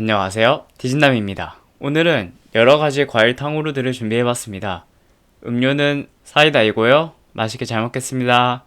안녕하세요. 디진남입니다. 오늘은 여러 가지 과일 탕후루들을 준비해봤습니다. 음료는 사이다이고요. 맛있게 잘 먹겠습니다.